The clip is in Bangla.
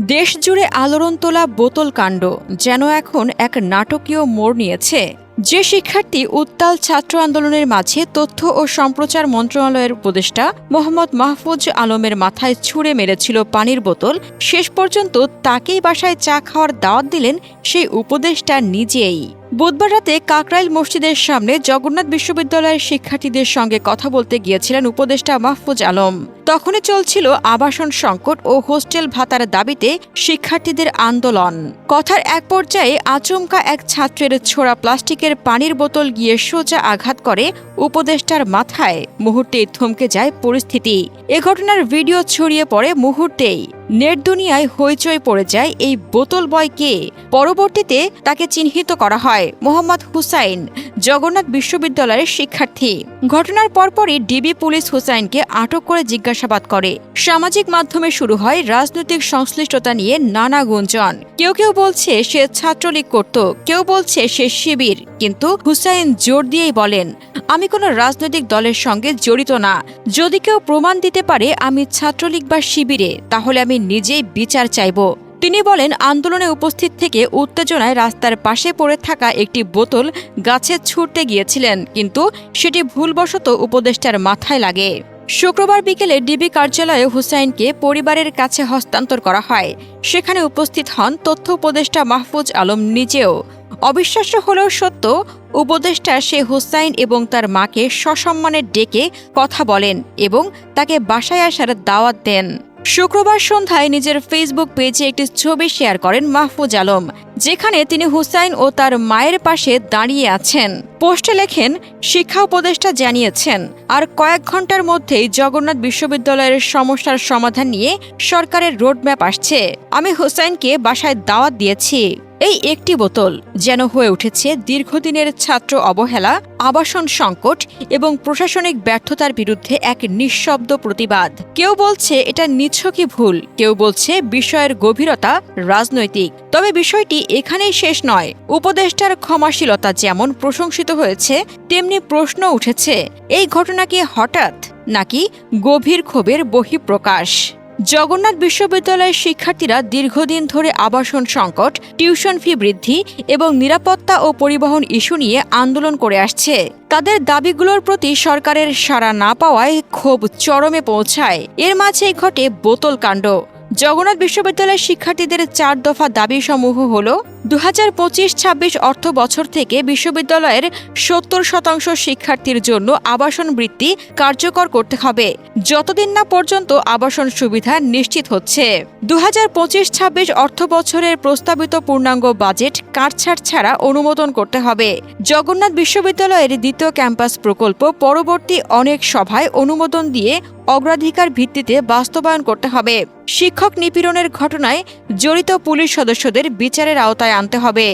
দেশ জুড়ে আলোড়ন তোলা বোতল কাণ্ড যেন এখন এক নাটকীয় মোড় নিয়েছে। যে শিক্ষার্থী উত্তাল ছাত্র আন্দোলনের মাঝে তথ্য ও সম্প্রচার মন্ত্রণালয়ের উপদেষ্টা মোহাম্মদ মাহফুজ আলমের মাথায় ছুঁড়ে মেরেছিল পানির বোতল। শেষ পর্যন্ত তাকেই বাসায় চা খাওয়ার দাওয়াত দিলেন সেই উপদেষ্টা নিজেই। বুধবার রাতে কাকরাইল মসজিদের সামনে জগন্নাথ বিশ্ববিদ্যালয়ের শিক্ষার্থীদের সঙ্গে কথা বলতে গিয়েছিলেন উপদেষ্টা মাহফুজ আলম। তখনই চলছিল আবাসন সংকট ও হোস্টেল ভাতার দাবিতে শিক্ষার্থীদের আন্দোলন। কথার এক পর্যায়ে আচমকা এক ছাত্রের ছোড়া প্লাস্টিকের পানির বোতল গিয়ে সোজা আঘাত করে উপদেষ্টার মাথায়। মুহূর্তেই থমকে যায় পরিস্থিতি। এ ঘটনার ভিডিও ছড়িয়ে পড়ে মুহূর্তেই। নেট দুনিয়ায় হইচই পড়ে যায় এই বোতল বয় কে পরবর্তীতে তাকে চিহ্নিত করা হয় মোহাম্মদ হুসাইন, জগন্নাথ বিশ্ববিদ্যালয়ের শিক্ষার্থী। ঘটনার পরপরই ডিবি পুলিশ হুসাইনকে আটক করে জিজ্ঞাসাবাদ করে। সামাজিক মাধ্যমে শুরু হয় রাজনৈতিক সংশ্লিষ্টতা নিয়ে নানা গুঞ্জন। কেউ কেউ বলছে সে ছাত্রলীগ করত, কেউ বলছে সে শিবির, কিন্তু হুসাইন জোর দিয়েই বলেন, আমি কোনো রাজনৈতিক দলের সঙ্গে জড়িত না। যদি কেউ প্রমাণ দিতে পারে আমি ছাত্রলীগ বা শিবিরে, তাহলে আমি নিজেই বিচার চাইব। তিনি বলেন, আন্দোলনে উপস্থিত থেকে উত্তেজনায় রাস্তার পাশে পড়ে থাকা একটি বোতল গাছে ছুটতে গিয়েছিলেন, কিন্তু সেটি ভুলবশত উপদেষ্টার মাথায় লাগে। শুক্রবার বিকেলে ডিবি কার্যালয়ে হুসাইনকে পরিবারের কাছে হস্তান্তর করা হয়। সেখানে উপস্থিত হন তথ্য উপদেষ্টা মাহফুজ আলম নিজেও। অবিশ্বাস্য হলেও সত্য, উপদেষ্টা সে হুসাইন এবং তার মাকে সসম্মানে ডেকে কথা বলেন এবং তাকে বাসায় আসার দাওয়াত দেন। শুক্রবার সন্ধ্যায় নিজের ফেসবুক পেজে একটি ছবি শেয়ার করেন মাহফুজ আলম। যেখানে তিনি হুসাইন ও তার মায়ের পাশে দাঁড়িয়ে আছেন। পোস্টে লেখেন, শিক্ষা উপদেষ্টা জানিয়েছেন, আর কয়েক ঘণ্টার মধ্যেই জগন্নাথ বিশ্ববিদ্যালয়ের সমস্যার সমাধান নিয়ে সরকারের রোডম্যাপ আসছে। আমি হুসাইনকে বাসায় দাওয়াত দিয়েছি। এই একটি বোতল যেন হয়ে উঠেছে দীর্ঘদিনের ছাত্র অবহেলা, আবাসন সংকট এবং প্রশাসনিক ব্যর্থতার বিরুদ্ধে এক নিঃশব্দ প্রতিবাদ। কেউ বলছে এটা নিছকই ভুল, কেউ বলছে বিষয়ের গভীরতা রাজনৈতিক। তবে বিষয়টি এখানেই শেষ নয়। উপদেষ্টার ক্ষমাশীলতা যেমন প্রশংসিত হয়েছে, তেমনি প্রশ্ন উঠেছে, এই ঘটনা কি হঠাৎ নাকি গভীর ক্ষোভের বহিঃপ্রকাশ? জগন্নাথ বিশ্ববিদ্যালয়ের শিক্ষার্থীরা দীর্ঘদিন ধরে আবাসন সংকট, টিউশন ফি বৃদ্ধি এবং নিরাপত্তা ও পরিবহন ইস্যু নিয়ে আন্দোলন করে আসছে। তাদের দাবিগুলোর প্রতি সরকারের সাড়া না পাওয়ায় ক্ষোভ চরমে পৌঁছায়। এর মাঝেই ঘটে বোতল কাণ্ড। জগন্নাথ বিশ্ববিদ্যালয়ের শিক্ষার্থীদের চার দফা দাবি সমূহ হল দু হাজার পঁচিশ ছাব্বিশ অর্থ বছর থেকে বিশ্ববিদ্যালয়ের সত্তর শতাংশ শিক্ষার্থীর জন্য আবাসন বৃত্তি কার্যকর করতে হবে। যতদিন না পর্যন্ত আবাসন সুবিধা নিশ্চিত হচ্ছে। দু হাজার পঁচিশ ছাব্বিশ অর্থ বছরের প্রস্তাবিত পূর্ণাঙ্গ বাজেট কাটছাট ছাড়া অনুমোদন করতে হবে। জগন্নাথ বিশ্ববিদ্যালয়ের দ্বিতীয় ক্যাম্পাস প্রকল্প পরবর্তী অনেক সভায় অনুমোদন দিয়ে অগ্রাধিকার ভিত্তিতে বাস্তবায়ন করতে হবে। শিক্ষক নিপীড়নের ঘটনায় জড়িত পুলিশ সদস্যদের বিচারের আওতায় আনতে হবে।